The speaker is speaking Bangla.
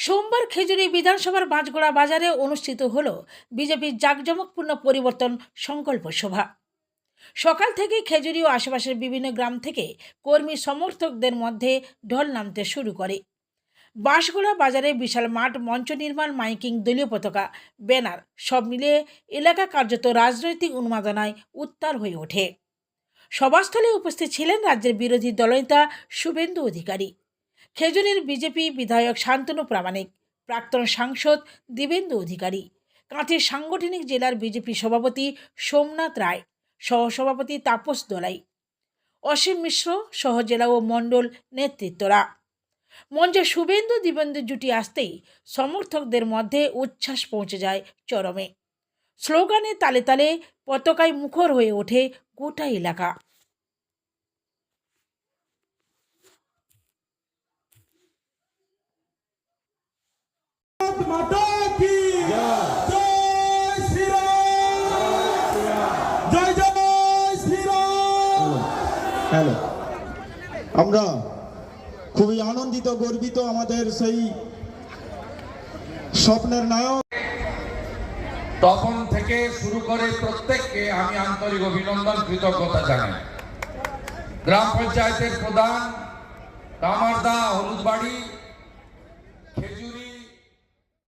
সোমবার খেজুরি বিধানসভার বাঁশগোড়া বাজারে অনুষ্ঠিত হল বিজেপির জাঁকজমকপূর্ণ পরিবর্তন সংকল্প সভা। সকাল থেকেই খেজুরি ও আশেপাশের বিভিন্ন গ্রাম থেকে কর্মী সমর্থকদের মধ্যে ঢল নামতে শুরু করে। বাঁশগোড়া বাজারে বিশাল মাঠ, মঞ্চ নির্মাণ, মাইকিং, দলীয় পতাকা, ব্যানার সব মিলিয়ে এলাকা কার্যত রাজনৈতিক উন্মাদনায় উত্তাল হয়ে ওঠে। সভাস্থলে উপস্থিত ছিলেন রাজ্যের বিরোধী দলনেতা শুভেন্দু অধিকারী। খেজুরির বিজেপি বিধায়ক শান্তনু প্রামাণিক, প্রাক্তন সাংসদ দিবেন্দু অধিকারী, কাঁথির সাংগঠনিক জেলার বিজেপি সভাপতি সোমনাথ রায়, সহসভাপতি তাপস দোলাই, অসীম মিশ্র সহজেলা ও মণ্ডল নেতৃত্বরা। মঞ্চে শুভেন্দু দিবেন্দু জুটি আসতেই সমর্থকদের মধ্যে উচ্ছ্বাস পৌঁছে যায় চরমে। স্লোগানে তালে তালে পতাকায় মুখর হয়ে ওঠে গোটা এলাকা। মাতা কি জয় শ্রীরাম। জয় জয় শ্রীরাম। হ্যালো। আমরা খুবই আনন্দিত গর্বিত আমাদের সেই স্বপ্নের নায়ক। তখন থেকে শুরু করে প্রত্যেককে আমি আন্তরিক অভিনন্দন কৃতজ্ঞতা জানাই। গ্রাম পঞ্চায়েতের প্রধান কামারদা হলুদবাড়ি